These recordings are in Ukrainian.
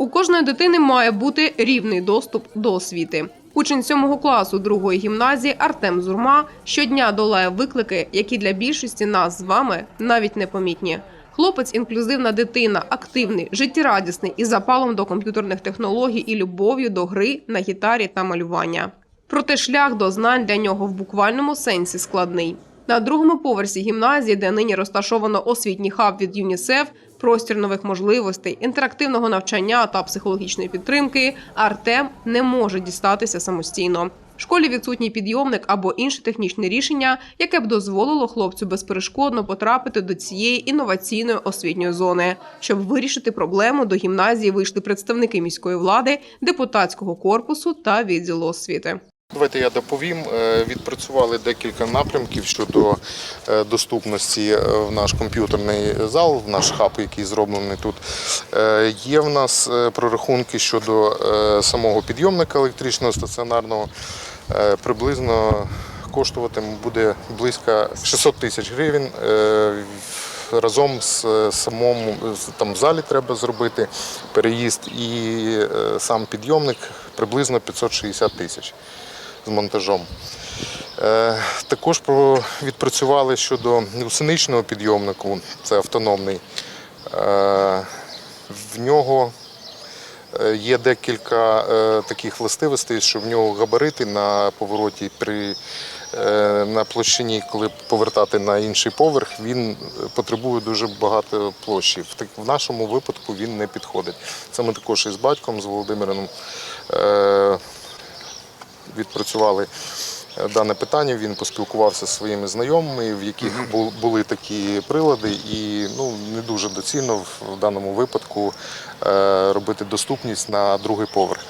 У кожної дитини має бути рівний доступ до освіти. Учень сьомого класу другої гімназії Артем Зурма щодня долає виклики, які для більшості нас з вами навіть непомітні. Хлопець інклюзивна дитина, активний, життєрадісний із запалом до комп'ютерних технологій і любов'ю до гри на гітарі та малювання. Проте шлях до знань для нього в буквальному сенсі складний. На другому поверсі гімназії, де нині розташовано освітній хаб від ЮНІСЕФ, простір нових можливостей, інтерактивного навчання та психологічної підтримки, Артем не може дістатися самостійно. В школі відсутній підйомник або інше технічне рішення, яке б дозволило хлопцю безперешкодно потрапити до цієї інноваційної освітньої зони. Щоб вирішити проблему, до гімназії вийшли представники міської влади, депутатського корпусу та відділу освіти. Давайте я доповім. Е, Відпрацювали декілька напрямків щодо е, доступності е, в наш комп'ютерний зал, в наш хаб, який зроблений тут. Є в нас прорахунки щодо самого підйомника електричного стаціонарного. Приблизно коштуватиме буде близько 600 тисяч гривень. Разом з самому там залі треба зробити переїзд і сам підйомник приблизно 560 тисяч з монтажом. Е, Також відпрацювали щодо гусеничного підйомнику, це автономний. Е, В нього е, є декілька таких властивостей, що в нього габарити на повороті при на площині, коли повертати на інший поверх, він потребує дуже багато площі. В нашому випадку він не підходить. Це ми також із батьком, з Володимиром відпрацювали е, дане питання. Він поспілкувався зі своїми знайомими, в яких були такі прилади, і ну не дуже доцільно в- даному випадку е, робити доступність на другий поверх.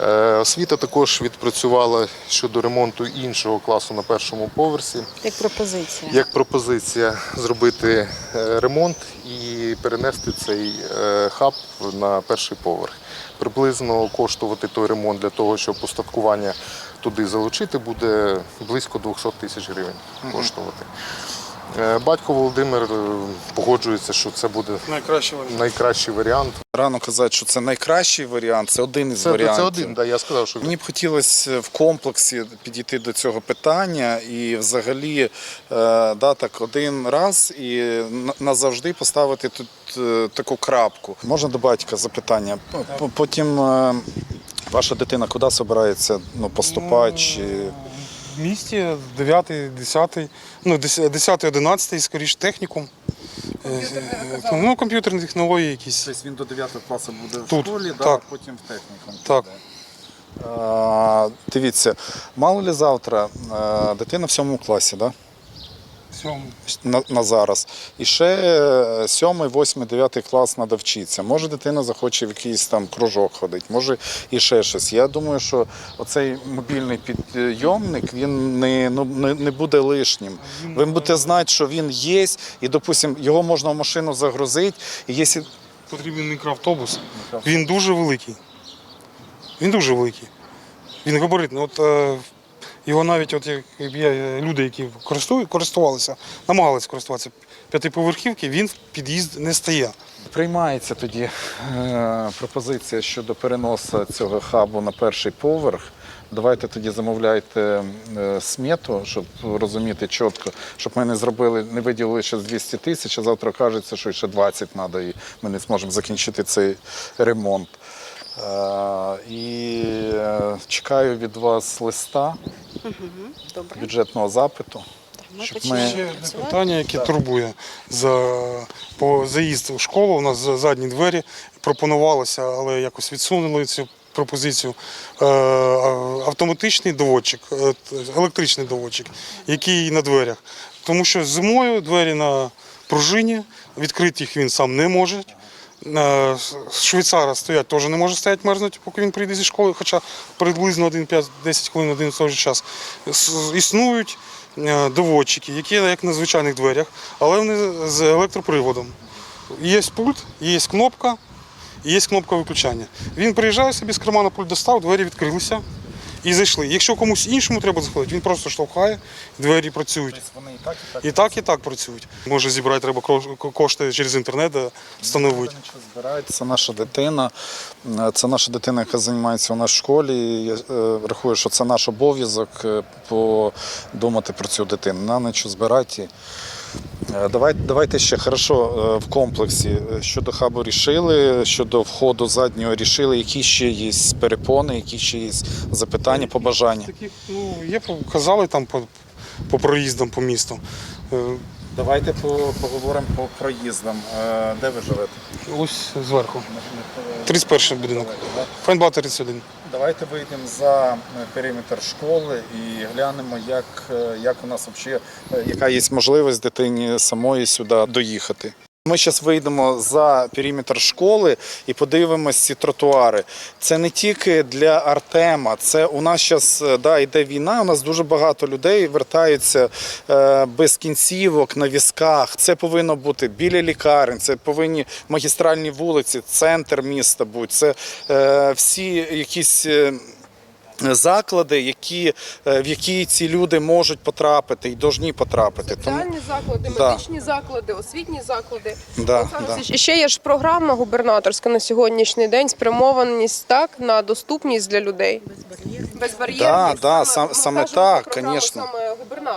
Е, Освіта також відпрацювала щодо ремонту іншого класу на першому поверсі. Як пропозиція. Як пропозиція зробити е, ремонт і перенести цей е, хаб на перший поверх. Приблизно коштувати той ремонт для того, щоб устаткування туди залучити, буде близько 200 тисяч гривень коштувати. Е, Батько Володимир е, погоджується, що це буде Найкраще варіант. найкращий варіант. Рано казати, що це найкращий варіант, це один із Це, варіантів. це один, да, я сказав, що Мені б хотілося в комплексі підійти до цього питання і взагалі е, да, так один раз і на- назавжди поставити тут е, таку крапку. Можна до батька запитання. Потім е, ваша дитина куди збирається ну, поступати? Чи... В місті 9, 10, ну 10, 11, скоріше технікум. Е, е, Ну, комп'ютерні технології якісь. Тобто він до 9 класу буде в Тут, школі, да, так. а потім в технікум. Так. А, дивіться, мало ли завтра а, дитина в сьомому класі, да? На, на зараз. І ще е, сьомий, восьмий, дев'ятий клас треба вчитися. Може дитина захоче в якийсь там кружок ходити, може і ще щось. Я думаю, що оцей мобільний підйомник він не, ну, не, не буде лишнім. Ви будете знати, що він є, і, допустим, його можна в машину загрузити. І якщо Потрібен мікроавтобус. Він дуже великий. Він дуже великий. Він габаритний. От, е, його навіть от, є люди, які користувалися, намагалися користуватися п'ятиповерхівки, він в під'їзд не стає. Приймається тоді е, пропозиція щодо переносу цього хабу на перший поверх. Давайте тоді замовляйте е, смету, щоб розуміти чітко, щоб ми не зробили, не виділили ще 200 тисяч, а завтра кажеться, що ще 20 треба, і ми не зможемо закінчити цей ремонт. Е, і чекаю від вас листа Добре. бюджетного запиту. Ми щоб ми- Ще одне питання, яке турбує за по заїзд у школу. У нас за- задні двері пропонувалося, але якось відсунули цю пропозицію. Е, Автоматичний доводчик, е, електричний доводчик, який на дверях. Тому що зимою двері на пружині, відкрити їх він сам не може. Е, Швейцара стоять теж не може стояти мерзнути, поки він прийде зі школи, хоча приблизно 1-5-10 хвилин один і той же час. Існують е, доводчики, які як на звичайних дверях, але вони з електроприводом. Є пульт, є кнопка, є кнопка виключання. Він приїжджає собі з кармана пульт достав, двері відкрилися. І зайшли. Якщо комусь іншому треба заходити, він просто штовхає, двері працюють. Тобто вони і так, і так. І так, і так працюють. Може зібрати треба кошти через інтернет, е, встановити. Це наша дитина. Е, Це наша дитина, яка займається у нас в школі. Я е, рахую, що це наш обов'язок подумати про цю дитину. На нічого збирати. Е, Давайте, давайте ще хорошо е, в комплексі е, щодо хабу рішили, щодо входу заднього рішили, які ще є перепони, які ще є запитання, побажання. Таких, ну, є, казали там по, по проїздам по місту. Давайте поговоримо по проїздам. Е, Де ви живете? Ось зверху. 31 будинок. Файнбат 31. Давайте вийдемо за е, периметр школи і глянемо, як, е, як у нас взагалі, яка є можливість дитині самої сюди доїхати. Ми зараз вийдемо за периметр школи і подивимось ці тротуари. Це не тільки для Артема, це у нас зараз да, йде війна. У нас дуже багато людей вертаються е, без кінцівок на візках. Це повинно бути біля лікарень, це повинні магістральні вулиці, центр міста бути. Це е, всі якісь. Заклади, які, е, в які ці люди можуть потрапити і повинні потрапити. Тому, Соціальні заклади, Да. медичні заклади, освітні заклади. да, да. І ще є ж програма губернаторська на сьогоднішній день, спрямованість так на доступність для людей. Безбар'єрність. Да, да, Саме- саме так, про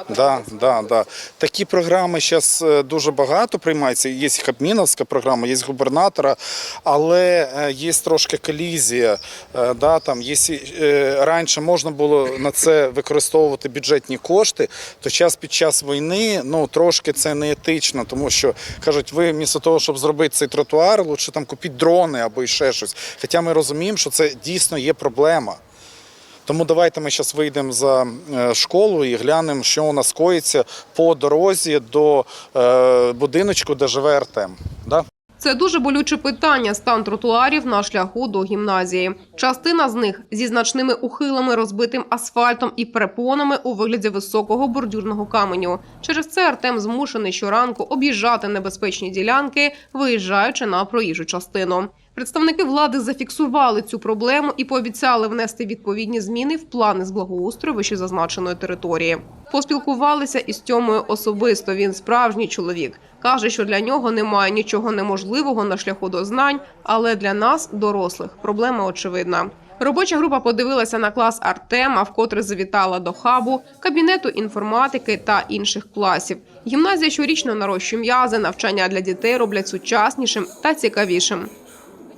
Да, да, да. Такі програми зараз дуже багато приймаються. Є Кабміновська програма, є губернатора, але е, є трошки колізія. Е, Да, там, е, раніше можна було на це використовувати бюджетні кошти, то зараз під час війни ну, трошки це не етично, тому що кажуть, ви вмісто того, щоб зробити цей тротуар, лучше там купіть дрони або ще щось. Хоча ми розуміємо, що це дійсно є проблема. Тому давайте ми зараз вийдемо за е, школу і глянемо, що у нас коїться по дорозі до е, будиночку, де живе Артем. Да? Це дуже болюче питання стан тротуарів на шляху до гімназії. Частина з них зі значними ухилами, розбитим асфальтом і перепонами у вигляді високого бордюрного каменю. Через це Артем змушений щоранку об'їжджати небезпечні ділянки, виїжджаючи на проїжджу частину. Представники влади зафіксували цю проблему і пообіцяли внести відповідні зміни в плани з благоустрою вищезазначеної території. Поспілкувалися із Тьомою особисто. Він справжній чоловік. Каже, що для нього немає нічого неможливого на шляху до знань, але для нас, дорослих, проблема очевидна. Робоча група подивилася на клас Артема, вкотре завітала до хабу, кабінету інформатики та інших класів. Гімназія щорічно нарощує м'язи, навчання для дітей роблять сучаснішим та цікавішим.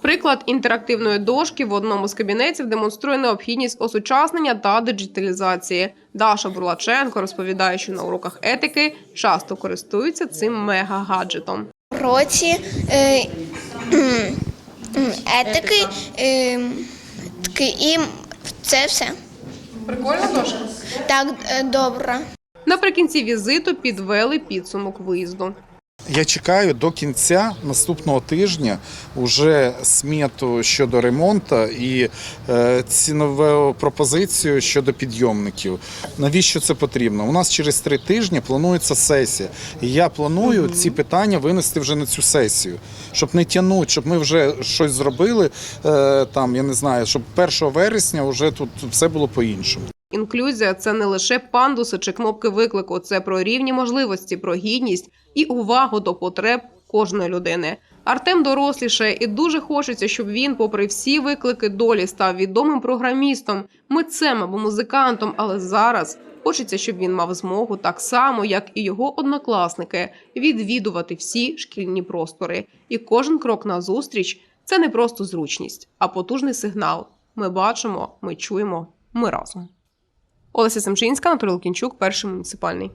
Приклад інтерактивної дошки в одному з кабінетів демонструє необхідність осучаснення та диджиталізації. Даша Бурлаченко розповідає, що на уроках етики часто користуються цим мега-гаджетом. році е, етики е, і це все. Прикольно Даша? Так, е, добре. Наприкінці візиту підвели підсумок виїзду. Я чекаю до кінця наступного тижня уже смету щодо ремонту і е, цінову пропозицію щодо підйомників. Навіщо це потрібно? У нас через три тижні планується сесія. І я планую ці питання винести вже на цю сесію, щоб не тягнути, щоб ми вже щось зробили е, там, я не знаю, щоб 1 вересня вже тут все було по-іншому. Інклюзія це не лише пандуси чи кнопки виклику, це про рівні можливості, про гідність і увагу до потреб кожної людини. Артем дорослішає і дуже хочеться, щоб він, попри всі виклики долі, став відомим програмістом, митцем або музикантом. Але зараз хочеться, щоб він мав змогу так само, як і його однокласники, відвідувати всі шкільні простори. І кожен крок назустріч це не просто зручність, а потужний сигнал. Ми бачимо, ми чуємо, ми разом. Олеся Семчинська, Анатолій Лукінчук, перший муніципальний.